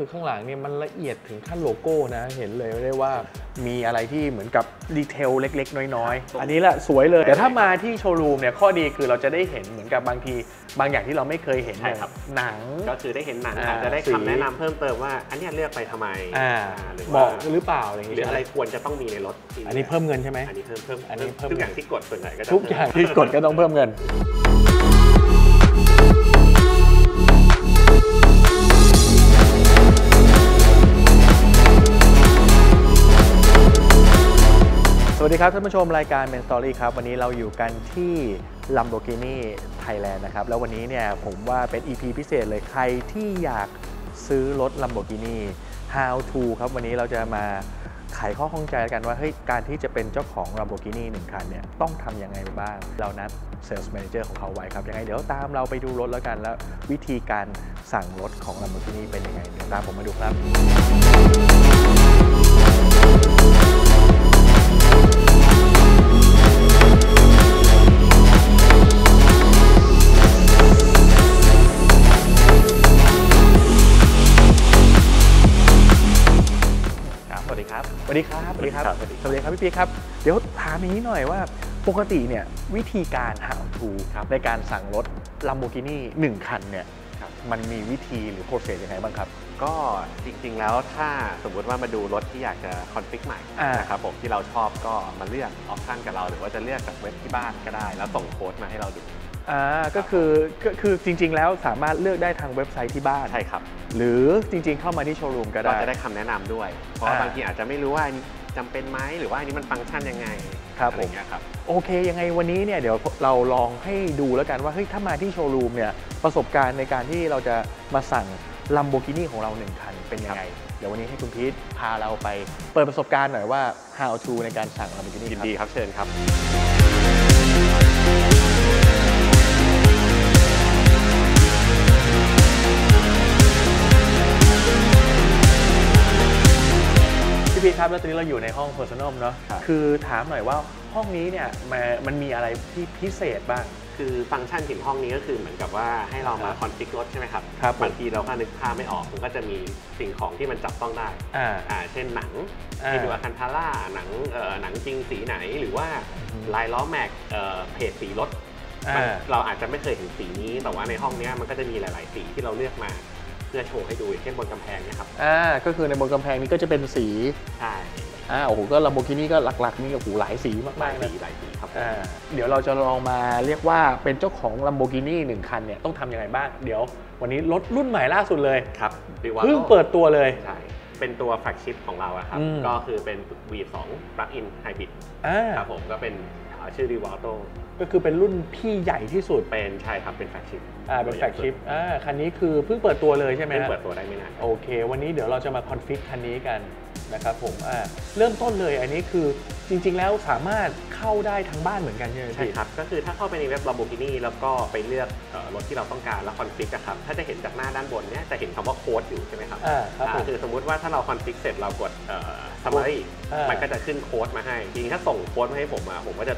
คือข้างหลังเนี่ยมันละเอียดถึงขั้นโลโก้นะ เห็นเลยได้ว่ามีอะไรที่เหมือนกับดีเทลเล็ก ๆ น้อย ๆ อันนี้แหละสวยเลย แต่ถ้ามาที่โชว์รูมเนี่ยข้อดีคือเราจะได้เห็นเหมือนกับบางที บางอย่างที่เราไม่เคยเห็นใช่ครับหนัง ก็คือได้เห็นหนังอ่าอาจจะได้สีคำแนะนำเพิ่มเติมว่า อันเนี้ยเลือกไปทำไมอ่าอ่าหรือเหว่ามาะหรือเปล่าอะไรอย่างหงี้รืออะไรใช่หมควรจะต้องมีในรถที่อันนี้เพิ่มเงินใช่ไหมอันนี้เพิ่มเพิ่มอันนี้เพิ่มทุกอย่างที่กดส่วนใหญ่ก็จะทุกอย่างที่กดก็ต้องเพิ่มเงิน สวัสดีครับท่านผู้ชมรายการ Men Story ครับ วันนี้เราอยู่กันที่ Lamborghini Thailand นะครับ แล้ววันนี้เนี่ยผมว่าเป็น EP พิเศษเลยใครที่อยากซื้อรถ Lamborghini How to ครับ วันนี้เราจะมาไขข้อข้องใจกันว่าเฮ้ยการที่จะเป็นเจ้าของ Lamborghini หนึ่งคันเนี่ยต้องทำยังไงบ้าง เรานัด Sales Manager ของเขาไว้ครับยังไงเดี๋ยวตามเราไปดูรถแล้วกัน แล้ววิธีการสั่งรถของ Lamborghini เป็นยังไงเดี๋ยวตามผมมาดูครับ วัสดีครับสวัสดีครับสวัสดีครับครับสวัสดีครับพี่ปีครับเดี๋ยวถามอย่างนี้หน่อยว่าปกติเนี่ยวิธีการ how to ครับในการสั่งรถ Lamborghini 1 คันเนี่ยครับมันมีวิธีหรือ process ยังไงบ้างครับ ก็จริง ๆ แล้วถ้าสมมุติว่ามาดูรถที่อยากจะคอนฟิกใหม่อ่านนะครับผมที่เราชอบก็มาเลือกออปชันกับเรา หรือว่าจะเลือกจากเว็บที่บ้านก็ได้ แล้วส่งโค้ดมาให้เราดู อ่าก็คือก็คือจริง ๆ แล้วสามารถเลือกได้ทางเว็บไซต์ที่บ้าน ใช่ครับหรือจริง ๆ เข้ามาที่โชว์รูมก็ก็ได้ จะได้คำแนะนำด้วย เพราะว่าอ่า บางทีอาจจะไม่รู้ว่าอันนี้จำเป็นไหมหรือว่าอันนี้มันฟังก์ชันยังไงครับอะไอย่างเงี้ยครับ โอเค ยังไงวันนี้เนี่ยเดี๋ยวเราลองให้ดูแล้วกันว่าเฮ้ยถ้ามาที่โชว์รูมเนี่ยประสบการณ์ในการที่เราจะมาสั่ง Lamborghini ของเราหนึ่งคันเป็นยังไง เดี๋ยววันนี้ให้คุณพีทพาเราไปเปิดประสบการณ์หน่อยว่า how to ในการสั่ง Lamborghini ยินครับดีครับเชิญครับ พี่พีทครับแล้วตอนนี้เราอยู่ในห้อง Personal เนาะครับ คือถามหน่อยว่าห้องนี้เนี่ยมันมันมีอะไรที่พิเศษบ้าง คือฟังก์ชันถึงห้องนี้ก็คือเหมือนกับว่าให้เรามาคอนฟิกรถใช่ไหมครับครับผม บางทีเราก็นึกภาพไม่ออกมันก็จะมีสิ่งของที่มันจับต้องได้อ่า อ่าเช่นหนังอ่าที่ดูว่าคันทาร่าหนังเอ่อหนังจริงสีไหนหรือว่าอือฮึลายล้อแม็กเอ่อเพจสีรถอ่ามั นเราอาจจะไม่เคยเห็นสีนี้แต่ว่าในห้องเนี้ยมันก็จะมีหลาย ๆ สีที่เราเลือกมา เพื่อโชว์ให้ดูอย่างเช่นบนกำแพงเนี่ยครับอ่าก็คือในบนกำแพงนี้ก็จะเป็นสีใช่อ่าโอ้โหก็ Lamborghini ก็หลักๆนี่โอ้โหหลายสีหมาลากยๆสีนะหลายสีครับ อ่าเดี๋ยวเราจะลองมาเรียกว่าเป็นเจ้าของ Lamborghini หนึ่งคันเนี่ยต้องทำยังไงบ้าง เดี๋ยววันนี้รถรุ่นใหม่ล่าสุดเลยครับดีว่าเพิ่งเปิดตัวเลย ใช่เป็นตัวแฟลกชิพของเราอะครับ อืม ก็คือเป็น V2 Plug-in Hybrid อ่า ครับผมก็เป็นอ่าชื่อ r e v o l t o ก็คือเป็นรุ่นพี่ใหญ่ที่สุดเป็นใช่ครับเป็นแฟลกชิพอ่าเป็นแฟลกชิพอ่าคันนี้คือเพิ่งเปิดตัวเลยใช่ไหมเพิ่งฮะเปิดตัวได้ไม่นานโอเค วันนี้เดี๋ยวเราจะมาคอนฟิกคันนี้กันนะครับผมอ่าเริ่มต้นเลยอันนี้คือจริง ๆ แล้วสามารถเข้าได้ทั้งบ้านเหมือนกันใช่ไหมใช่พี่ครับ ก็คือถ้าเข้าไปในเว็บ Lamborghini แล้วก็ไปเลือกเอ่อรถที่เราต้องการแล้วคอนฟิกอะครับถ้าจะเห็นจากหน้าด้านบนเนี่ยจะเห็นคำว่าโค้ดอยู่ใช่ไหมครับอ่าครับผมอ่าคือสมมุติว่าถ้าเราคอนฟิกเสร็จเรากดเอ่อ summary อ่ามัมันก็จะขึ้นโค้ดมาให้จริงๆถ้าส่งโค้ดมาให้ผมอะผมก็จะ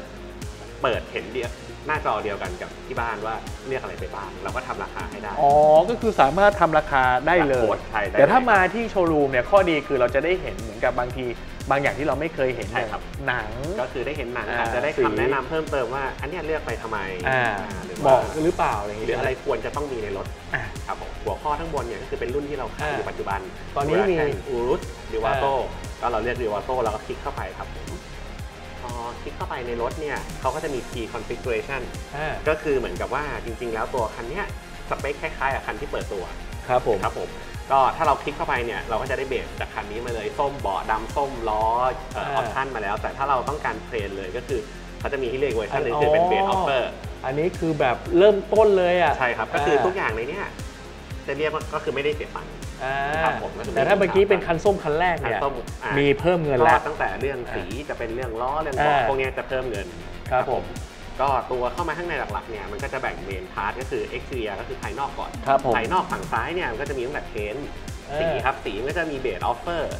เปิดเห็นเดียวหน้าจอเดียวกันกับที่บ้านว่าเลือกอะไรไปบ้างเราก็ทำราคาให้ได้ อ๋อ ก็คือสามารถทำราคาได้เลโค้ยดใช่ได้แต่ถ้ามาที่โชว์รูมเนี่ยข้อดีคือเราจะได้เห็นเหมือนกับบางทีบางอย่างที่เราไม่เคยเห็นใช่ครับอย่างหนัง ก็คือได้เห็นหนังอ่าอาจจะได้สีคำแนะนำเพิ่มเติมว่า อันเนี้ยเลือกไปทำไมอ่าอ่าหรือเหมาะว่าหรือเปล่าอะไรอย่างหเงี้ยรืออะไรควรจะต้องมีในรถอ่าครับผมหัวข้อทั้งบนเนี่ยก็คือเป็นรุ่นที่เราขายอยู่อ่าปัจจุบัน ตอนนี้มีอูรุสดิวาโตก็เราเรียกดิวาโตแล้วก็คลิกเข้าไปครับผม พอคลิกเข้าไปในรถเนี่ยเขาก็จะมี key configuration อ่าก็คือเหมือนกับว่าจริง ๆ แล้วตัวคันเนี้ยสเปคคล้ายๆกับคันที่เปิดตัวครับผม ครับผมก็ถ้าเราคลิกเข้าไปเนี่ยเราก็จะได้เบสจากคันนี้มาเลยส้มเบาะดำส้มล้อเออออ่าอปชั่นมาแล้ว แต่ถ้าเราต้องการเทรนเลยก็คือเขาจะมีที่เรียกเวอร์ชันหนึงอ๋อคือเป็นเบสออฟเฟอร์ อันนี้คือแบบเริ่มต้นเลยอะ ใช่ครับ ก็คือทุกอย่างในเนี้ยจะเรียกว่าก็คือไม่ได้เสียตังค์อ่า ครับผมก็คือแต่ถ้าเมื่อกี้เป็นคันส้มคันแรกคันเนี่ยส้มอะมีเพิ่มเงินก็แล้วตั้งแต่เรื่องสีจะเป็นเรื่องล้อเรื่องเบาะอ่าพวกเนี้ยจะเพิ่มเงินครับผมก็ตัวเข้ามาข้างในหลักๆเนี่ยมันก็จะแบ่งเมนพาร์ทก็คือ exterior ก็คือภายนอกก่อนครับผมภายนอกฝั่งซ้ายเนี่ยมันก็จะมีตั้งแต่เทนเออสีครับสีมันก็จะมีเบสออฟเฟอร์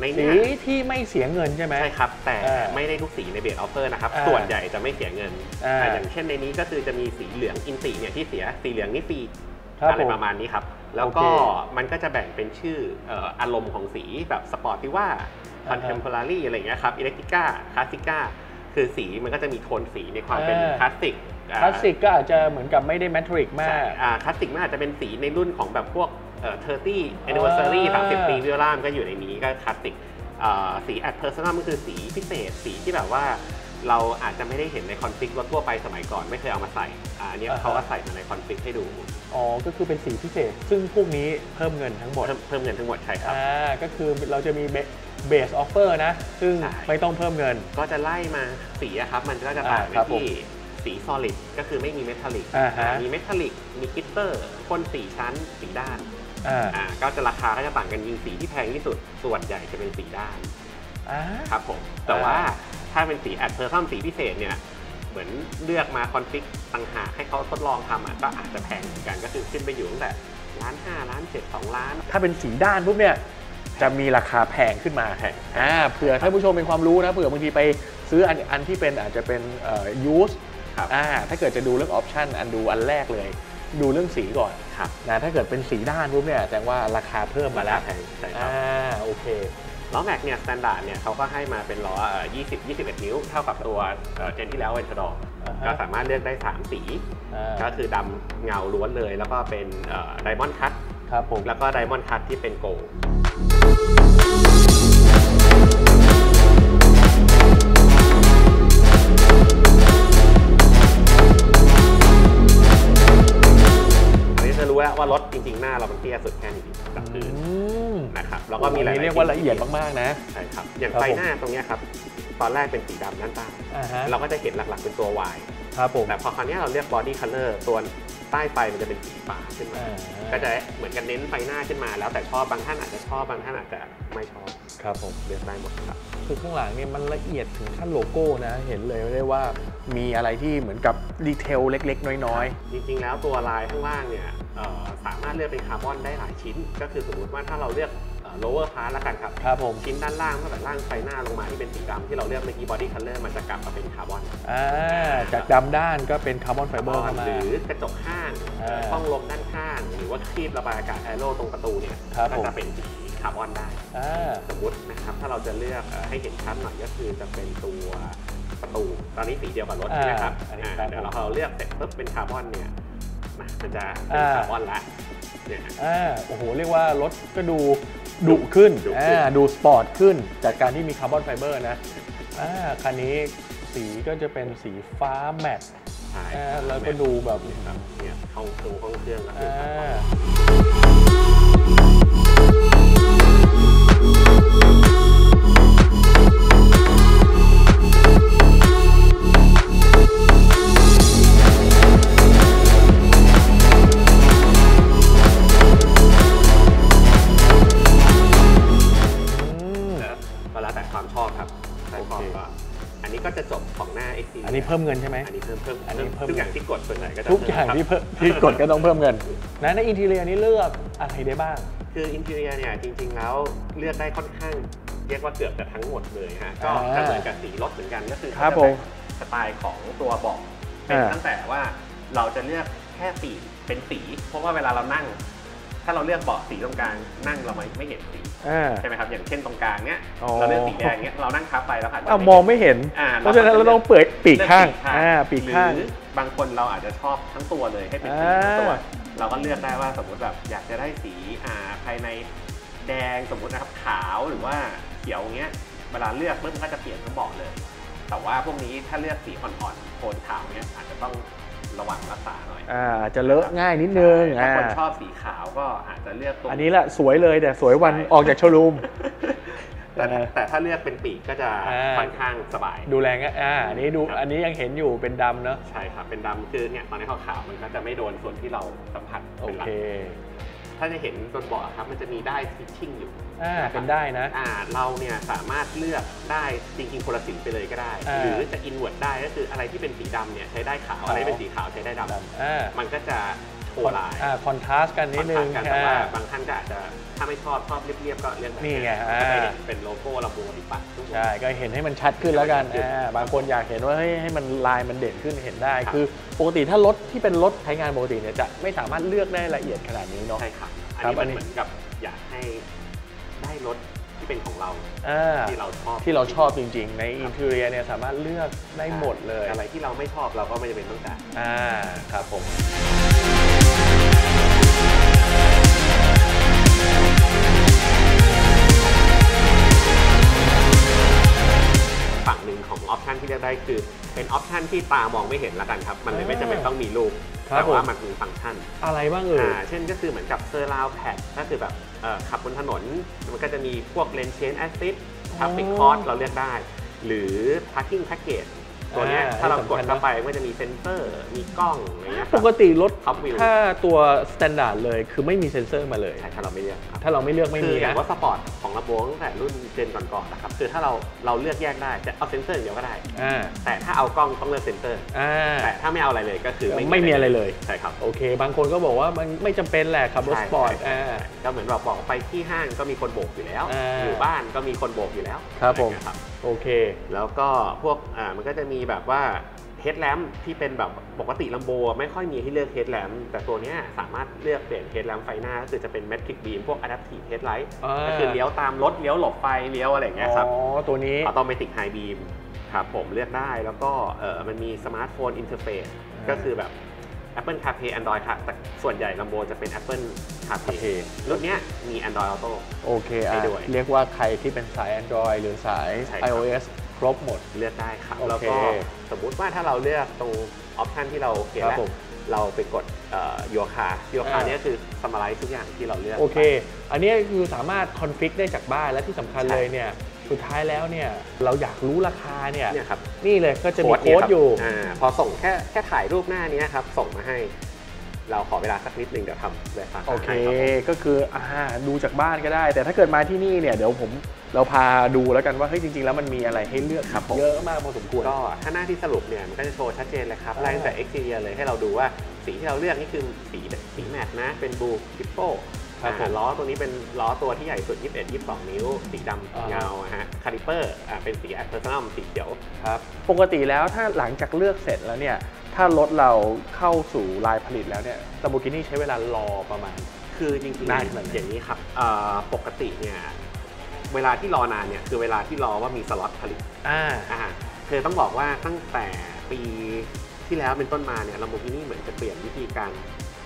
ในสีเนี้ยที่ไม่เสียเงินใช่ไหมใช่ครับ แต่เออไม่ได้ทุกสีในเบสออฟเฟอร์นะครับอ่าส่วนใหญ่จะไม่เสียเงินอ่าแต่อย่างเช่นในนี้ก็คือจะมีสีเหลืองอินสีเนี่ยที่เสียสีเหลืองนี่ฟรีครับ อะไรผมประมาณนี้ครับ แล้วก็โอเคมันก็จะแบ่งเป็นชื่อเอ่ออารมณ์ของสีแบบสปอร์ติว่าคอนเทมพอรารีอะไรอย่างเงี้ยครับอิเล็กติก้าคลาสสิก้าคือสีมันก็จะมีโทนสีในความเป็นอ่าคลาสสิกอ่คลาสสิกก็อาจจะเหมือนกับไม่ได้แมทริกมาใช่กอ่าคลาสสิกมันอาจจะเป็นสีในรุ่นของแบบพวกเอ่อ30 anniversary อ่า30ปีวิโอลามก็อยู่ในนี้ก็คลาสสิกอ่าสีแอดเพอร์ซันก็คือสีพิเศษสีที่แบบว่า เราอาจจะไม่ได้เห็นในคอนฟิกรถทั่วไปสมัยก่อนไม่เคยเอามาใส่อ่าอันเนี้ยอ่าฮะ เขาก็ใส่มาในคอนฟิกให้ดูอ๋อ ก็คือเป็นสีพิเศษ ซึ่งพวกนี้เพิ่มเงินทั้งหมด เพิ่มเพิ่มเงินทั้งหมดใช่ครับ อ่า ก็คือเราจะมีเบสออฟเฟอร์นะ ซึ่งใช่ ไม่ต้องเพิ่มเงิน ก็จะไล่มาสีอะครับ มันก็จะต่างไปอ่าครับผมที่สี solid ก็คือไม่มีเมทัลลิกอ่าฮะ มีเมทัลลิกมีกลิตเตอร์พ่นสีชั้นสีด้านอ่า อ่าก็จะราคาก็จะต่างกันยิงสีที่แพงที่สุดส่วนใหญ่จะเป็นสีด้านอ่า ครับผม แต่ว่าถ้าเป็นสีแอดเพอร์ซัมสีพิเศษเนี่ย เหมือนเลือกมาคอนฟิกต่างหากให้เขาทดลองทำอะก็อาจจะแพงเหมือนกันก็คือขึ้นไปอยู่ตั้งแต่ล้านห้าล้านเจ็ดสองล้าน ถ้าเป็นสีด้านปุ๊บเนี่ยจะมีราคาแพงขึ้นมาแพงอ่าเผื่อท่านผู้ชมเป็นความรู้นะ เผื่อบางทีไปซื้ออันอันที่เป็นอาจจะเป็นเอ่อ use ครับอ่าถ้าเกิดจะดูเรื่องออปชันอันดูอันแรกเลย ดูเรื่องสีก่อนครับนะถ้าเกิดเป็นสีด้านปุ๊บเนี่ยแสดงว่าราคาเพิ่มมาแล้วแพงใช่ครับอ่าโอเค ล้อแม็กเนี่ยสแตนดาร์ดเนี่ยเขาก็ให้มาเป็นล้อเอ่อ20 21 นิ้ว เท่ากับตัวเอ่อเจนที่แล้วเวนทดอร์อ่าฮะก็สามารถเลือกได้ 3 สีอ่าก็คือดำเงาล้วนเลย แล้วก็เป็นไดมอนด์คัตครับผมแล้วก็ไดมอนด์คัตที่เป็นโกล รู้แล้วว่ารถจริงๆหน้าเรามันเตี้ยสุดแค่นี้จากอืพื้นมนะครับแล้วก็มีหลายๆเรียกว่าชิ้นละเอียดมากๆนะใช่ครับอย่างครับไฟผมหน้าตรงเนี้ยครับตอนแรกเป็นสีดำด้านใต้อ่าฮะเราก็จะเห็นหลักๆเป็นตัว Y ครับผมแต่พอคราวนี้เราเลือก body color ตัวใต้ไฟมันจะเป็นสีฟ้าขึ้นมาอ่าก็จะเหมือนกันเน้นไฟหน้าขึ้นมา แล้วแต่ชอบบางท่านอาจจะชอบบางท่านอาจจะไม่ชอบครับผมเลือกได้หมดครับคือข้างหลังเนี่ยมันละเอียดถึงขั้นโลโก้นะ เห็นเลยได้ว่ามีอะไรที่เหมือนกับดีเทลเล็ก ๆ น้อยจริงๆ แล้วตัวลายข้างล่างเนี่ยเอ่อ สามารถเลือกเป็นคาร์บอนได้หลายชิ้น ก็คือสมมติว่าถ้าเราเลือกเอ่อ lower part แล้วกันครับๆครับผมชิ้นด้านล่างตั้งแต่ล่างไฟหน้าลงมาที่เป็นสีดำที่เราเลือกเมื่อกี้ body color มันจะกลับมาเป็นคาร์บอนอ่าจากดำด้านก็เป็นคาร์บอนไฟเบอร์เข้ามาหรือกระจกข้างอ่าช่องลมด้านข้างหรือว่าครีบระบายอากาศแอโร่ตรงประตูเนี่ยครับก็ผมจะเป็นสีคาร์บอนได้อ่าสมมตินะครับถ้าเราจะเลือกเอ่อให้เห็นชัดหน่อยก็คือจะเป็นตัวประตูตอนนี้สีเดียวกับรถใช่ไหมครับอ่าอันนี้อ่าครับเดี๋ยวเราพอเราเลือกเสร็จปุ๊บเป็นคาร์บอนเนี่ยนะ มันจะเป็นอ่าคาร์บอนละเนี่ยอ่าโอ้โห เรียกว่ารถก็ดูดุขึ้นดุขึ้นอ่าดูสปอร์ตขึ้น จากการที่มีคาร์บอนไฟเบอร์นะอ่าคันนี้สีก็จะเป็นสีฟ้าแมตต์ใช่อ่าแล้วก็ดูแบบเนี่ยครับเนี่ยห้องเครื่องห้องเครื่องก็คือ ความชอบครับใช่ความโอเคก็อันนี้ก็จะจบของหน้า x อันนี้เพิ่มเงินใช่ไหมอันนี้เพิ่มเพิ่มอันนี้เพิ่มทุกอย่างที่กดส่วนใหญ่ก็จะทุกอย่างที่เพิ่มเพิ่มที่กดก็ต้องเพิ่มเงินนะในอินทีเรียนี้เลือกอะไรได้บ้าง คืออินเทอร์เนียเนี่ยจริงๆแล้วเลือกได้ค่อนข้างเรียกว่าเกือบจะทั้งหมดเลยฮะก็อ่าจะเหมือนกับสีรถเหมือนกันก็คือครับเขาจะผมแบ่งสไตล์ของตัวเบอกเป็นอ่าตั้งแต่ว่าเราจะเลือกแค่สีเป็นสี เพราะว่าเวลาเรานั่ง ถ้าเราเลือกเบาะสีตรงกลางนั่งเราไม่ไม่เห็นสีอ่าใช่ไหมครับอย่างเช่นตรงกลางเนี้ยอ๋อเราเลือกสีแดงเนี้ยเรานั่งทับไปแล้วอาจจะอะไม่มองไม่เห็นอ่าเพราะฉะนั้นเราต้องเปิดปีกข้างอ่าปีกข้างหรือบางคนเราอาจจะชอบทั้งตัวเลยให้เป็นสีทั้งตัวอ่าเราก็เลือกได้ว่าสมมติแบบอยากจะได้สีอ่าภายในแดงสมมตินะครับขาวหรือว่าเขียวเงี้ยเวลาเลือกปุ๊บมันก็จะเปลี่ยนทั้งเบาะเลย แต่ว่าพวกนี้ถ้าเลือกสีอ่อนๆโทนขาวเนี้ยอาจจะต้อง ระวังรักษาหน่อยอ่าอาจจะเลอะง่ายนิดนึงถ้าอ่าคนชอบสีขาวก็อาจจะเลือกตรงอันนี้แหละสวยเลยแต่สวยวันใช่ออกจากโชว์รูมแต่อ่าแต่ถ้าเลือกเป็นปีกก็จะอ่าค่อนข้างสบาย ดูแลง่ายอ่าอันนี้ดูครับอันนี้ยังเห็นอยู่เป็นดำเนอะใช่ครับเป็นดำคือเนี่ยตอนนี้ขาวๆมันก็จะไม่โดนส่วนที่เราสัมผัสโอเป็นหลักเค ถ้าจะเห็นบนเบาะครับมันจะมีได้สวิตชิ่งอยู่อ่าะครับเป็นได้นะอ่าเราเนี่ยสามารถเลือกได้จริงๆคนละสีไปเลยก็ได้อ่าหรือจะอินเวอร์ได้ก็คืออะไรที่เป็นสีดำเนี่ยใช้ได้ขาวขาวอะไรเป็นสีขาวใช้ได้ดดำอ่าำมันก็จะ โชว์ลายอ่าคอนทราสต์กันนิดนึงค่อข้ากันแต่ว่าอ่าบางท่านก็อาจจะถ้าไม่ชอบชอบเรียบๆก็เลือกแบบนี่ไงก็จะอ่าเห็นเป็นโลโก้ลำโพงดิปัตทุกคนใช่ก็เห็นให้มันชัดขึ้นแล้วกันให้มันชัดขึ้นอ่าบางคนอยากเห็นว่าเฮ้ยให้มันลายมันเด่นขึ้นเห็นได้ครับคือปกติถ้ารถที่เป็นรถใช้งานปกติเนี่ยจะไม่สามารถเลือกได้ละเอียดขนาดนี้เนาะใช่ครับครับอันอันนี้นี้มันเหมือนกับอยากให้ได้รถที่เป็นของเราอ่าที่เราชอบที่เราชอบจริง ๆ ในอินเทอร์เนียเนี่ยสามารถเลือกได้หมดเลย อะไรที่เราไม่ชอบเราก็ไม่จำเป็นต้องจ่ายอ่าครับผม ฝั่งหนึ่งของออปชันที่เลือกได้คือ เป็นออปชันที่ตามองไม่เห็นละกันครับ มันเลยไม่อ่าจำเป็นต้องมีรูปครับแต่ว่าผม มันมีฟังก์ชัน อะไรบ้างเอ่ย อ่าเช่นก็คือเหมือนกับเซอร์ราวแพดก็คือแบบเอ่อขับบนถนน มันก็จะมีพวกเลนเชนแอสซิสทัฟฟิกคอร์สเราเลือกได้ หรือ parking package ตัวเนี้ยอ่าถ้าเราสำกคัดญนะเข้าไปมันก็จะมีเซ็นเซอร์มีกล้องอะไรเงี้ยคปรับกติรถท็อปวิวถ้าตัวสแตนดาร์ดเลยคือไม่มีเซ็นเซอร์มาเลยใช่ถ้าเราไม่เลือกครับถ้าเราไม่เลือกไม่คืมีออย่านะงว่าสปอร์ตของลำโพงตั้งแต่รุ่นเจนก่อนๆนะครับคือถ้าเราเราเลือกแยกได้จะเอาเซ็นเซอร์อย่างเดียวก็ได้อ่าแต่ถ้าเอากล้องต้องเลือกเซ็นเซอร์อ่าแต่ถ้าไม่เอาอะไรเลยก็คือไม่มีอะไรเลยใช่ครับโอเค บางคนก็บอกว่ามันไม่จำเป็นแหละขับรถสปอร์ตใช่อ่าใช่ก็เหมือนแบบบอกไปที่ห้างก็มีคนโบกอยู่แล้วอ่าอยู่บ้านก็มีคนโบกอยู่แล้วครับผม อะไเงี้ยครับโอเค แล้วก็พวกอ่ามันก็จะมีแบบว่าเฮดแลมที่เป็นแบบปกติลัมโบไม่ค่อยมีให้เลือกเฮดแลมแต่ตัวเนี้ยสามารถเลือกเปลี่ยนเฮดแลมไฟหน้าก็คือจะเป็น Metric Beam พวก Adaptive Headlight อ่าก็คือเลี้ยวตามรถเลี้ยวหลบไฟเลี้ยวอะไรอย่างเงี้ยครับอ๋อตัวนี้ออโตเมติกไฮบีมครับผมเลือกได้แล้วก็เออมันมีสมาร์ทโฟนอินเทอร์เฟซอ่าก็คือแบบ Apple CarPlay Android ครับแต่ส่วนใหญ่ลัมโบจะเป็น Apple CarPlay CarPlay รุ่นเนี้ยมี Android Auto โอเคอะให้ด้วย เรียกว่าใครที่เป็นสาย Android หรือสาย ใช่ครับ iOS ครบหมด เลือกได้ครับ โอเคแล้วก็สมมุติว่าถ้าเราเลือกตรงออปชันที่เราโอเคครับแล้วผมเราไปกดโยคาโยคาอ่า เนี้ยคือสมาร์ททุกอย่างที่เราเลือก โอเค อันนี้คือสามารถคอนฟิกได้จากบ้านและที่สำคัญใช่ เลยเนี่ย สุดท้ายแล้วเนี่ยเราอยากรู้ราคาเนี่ยเนี่ยครับนี่เลยก็จะมีเนี่ยโค้ดรับอยู่าพอส่งแค่แค่ถ่ายรูปหน้านี้ครับส่งมาให้ เราขอเวลาสักนิดนึงเดี๋ยวทำเลยครับโอเคให้ครับผมก็คืออ่าดูจากบ้านก็ได้ แต่ถ้าเกิดมาที่นี่เนี่ยเดี๋ยวผมเราพาดูแล้วกันว่าเฮ้ยจริง ๆ แล้วมันมีอะไรให้เลือกครับผมเยอะมากพอสมควรก็ถ้าหน้าที่สรุปเนี่ยมันก็จะโชว์ชัดเจนเลยครับอ่าไล่ตั้งแต่ exterior เลยให้เราดูว่าสีที่เราเลือกนี่คือสีสีแมทนะเป็นบูคิปโป้ ครับผม ล้อตัวนี้เป็นล้อตัวที่ใหญ่สุด 21 22 นิ้ว สีดอ่าำเงาอะฮะคาลิเปอร์อ่าเป็นสีแอดเพอร์ซันอมสีเขียวครับปกติแล้วถ้าหลังจากเลือกเสร็จแล้วเนี่ยถ้ารถเราเข้าสู่ลายผลิตแล้วเนี่ย Lamborghini ใช้เวลารอประมาณ คือจริงๆนานขนาดไหนอย่างนี้ครับเอ่อปกติเนี่ยเวลาที่รอนานเนี่ยคือเวลาที่รอว่ามีสล็อตผลิตอ่าอ่าคือต้องบอกว่าตั้งแต่ปีที่แล้วเป็นต้นมาเนี่ย Lamborghini เหมือนจะเปลี่ยนวิธีการ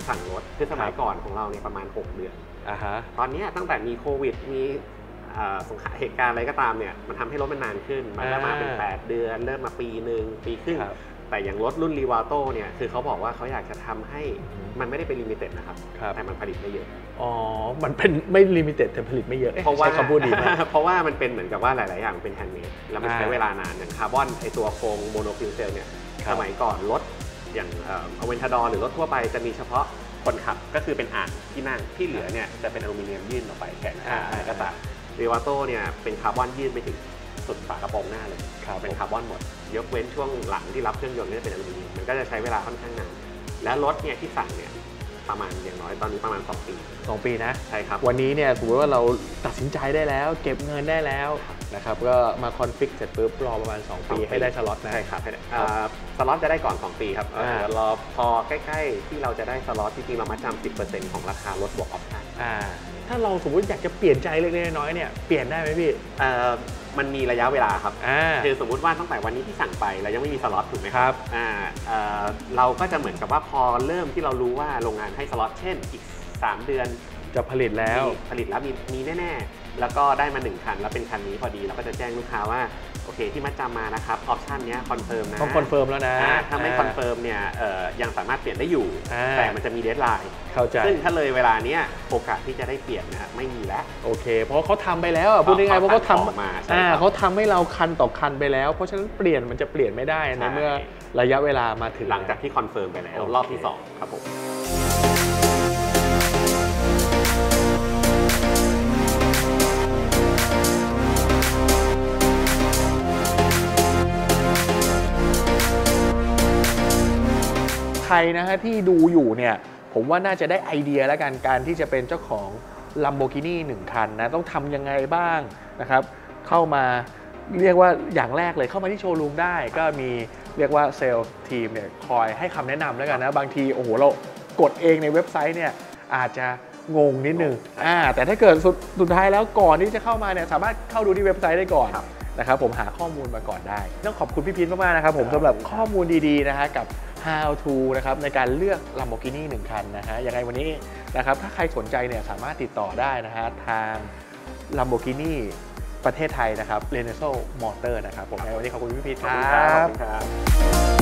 สั่งรถคือสมัยครับก่อนของเราเนี่ยประมาณ 6 เดือน อ่าฮะ ตอนเนี้ยตั้งแต่มีโควิดมีเอ่อสงครามเหตุการณ์อะไรก็ตามเนี่ยมันทำให้รถมันนานขึ้น มันเริ่มมาเป็น อ่า8 เดือน เริ่มมาปีหนึ่งปีครึ่งครับ แต่อย่างรถรุ่นรีวาโต้เนี่ยคือเขาบอกว่าเขาอยากจะทำให้อืมมันไม่ได้เป็นลิมิเต็ดนะครับ ครับ แต่มันผลิตไม่เยอะ อ๋อ มันเป็นไม่ลิมิเต็ดแต่ผลิตไม่เยอะอ๊เพราะว่าใช้คำพูดดีมาก เพราะว่ามันเป็นเหมือนกับว่าหลาย ๆ อย่างเป็นแฮนด์เมดแล้วมันอ่าใช้เวลานานอย่างคาร์บอนไอตัวโครงโมโนฟิวเซลเนี่ยครับสมัยก่อนรถ อย่างอเวนทาดอหรือรถทั่วไปจะมีเฉพาะคนขับก็คือเป็นอ่านที่นั่งที่เหลือเนี่ยจะเป็นอลูมิเนียมยื่นออกไปแขนข้างอะไรก็ตามรีวาโต้เนี่ยเป็นคาร์บอนยื่นไปถึงสุดฝากระโปรงหน้าเลยครับเป็นคาร์บอนหมด ยกเว้นช่วงหลังที่รับเครื่องยนต์เนี่ยเป็นอลูมิเนียมมันก็จะใช้เวลาค่อนข้างนานและรถเนี่ยที่สั่งเนี่ยประมาณอย่างน้อยตอนนี้ประมาณ 2 ปีสองปีนะ ใช่ครับ วันนี้เนี่ยสมมติว่าเราตัดสินใจได้แล้ว เก็บเงินได้แล้ว นะครับก็มาคอนฟิกเสร็จปุ๊บรอประมาณ 2 ปีสองปีให้ได้สล็อตนะ ใช่ครับให้ได้ครับอ่าสล็อตจะได้ก่อน 2 ปีครับเอ่ออ่าเดี๋ยวรอพอใกล้ๆ ที่เราจะได้สล็อตจริงๆเรามาจำ10%ของราคารถบวกออปชั่นอ่าถ้าเราสมมติอยากจะเปลี่ยนใจเล็กๆน้อยๆเนี่ยเปลี่ยนได้ไหมพี่เอ่อมันมีระยะเวลาครับอ่าคือสมมุติว่าตั้งแต่วันนี้ที่สั่งไปเรายังไม่มีสล็อตถูกไหมครับอ่าเอ่อเราก็จะเหมือนกับว่าพอเริ่มที่เรารู้ว่าโรงงานให้สล็อตเช่นอีก 3 เดือนจะผลิตแล้วมีผลิตแล้วมีมีแน่ๆ แล้วก็ได้มา 1 คัน แล้วเป็นคันนี้พอดีเราก็จะแจ้งลูกค้าว่าโอเคที่มัดจำมานะครับออปชันเนี้ยคอนเฟิร์มนะต้องคอนเฟิร์มแล้วนะอ่าถ้าไม่คอนเฟิร์มเนี่ยเอ่อยังสามารถเปลี่ยนได้อยู่ อ่า แต่มันจะมีเดทไลน์เข้าใจ ซึ่งถ้าเลยเวลาเนี้ยโอกาสที่จะได้เปลี่ยนนะไม่มีแล้ว โอเค เพราะเขาทำไปแล้วอะพูดง่ายๆเพราะเขาเขาทำออกทำมาใช่อ่าครับเขาทำให้เราคันต่อคันไปแล้ว เพราะฉะนั้นเปลี่ยนมันจะเปลี่ยนไม่ได้ในใช่เมื่อระยะเวลามาถึงหลังจากที่คอนเฟิร์มไปแล้วโอเครอบที่ 2 ครับผม ครนะฮะที่ดูอยู่เนี่ยผมว่าน่าจะได้ไอเดียแล้วกันการที่จะเป็นเจ้าของ Lamborghini 1 คันนะต้องทำยังไงบ้างนะครับ เข้ามาเรียกว่าอย่างแรกเลยเข้ามาที่โชว์รูมได้ ก็มีเรียกว่าเซลล์ทีมเนี่ยคอยให้คำแนะนำแล้วกันนะ บางทีโอ้โหเรากดเองในเว็บไซต์เนี่ยอาจจะงงนิดนึงอ่าแต่ถ้าเกิดสุดสุดท้ายแล้วก่อนที่จะเข้ามาเนี่ยสามารถเข้าดูที่เว็บไซต์ได้ก่อนครับนะครับผมหาข้อมูลมาก่อนได้ ต้องขอบคุณพี่พีทมากๆนะครับผมครับสำหรับข้อมูลดีๆนะฮะกับ how to นะครับในการเลือก Lamborghini หนึ่งคันนะฮะยังไงวันนี้นะครับถ้าใครสนใจเนี่ยสามารถติดต่อได้นะฮะทาง Lamborghini ประเทศไทยนะครับ r e n e s o Motor นะครับผมในวันนี้ขอบคุณพี่พีทขอบครับขอบบคุณครับ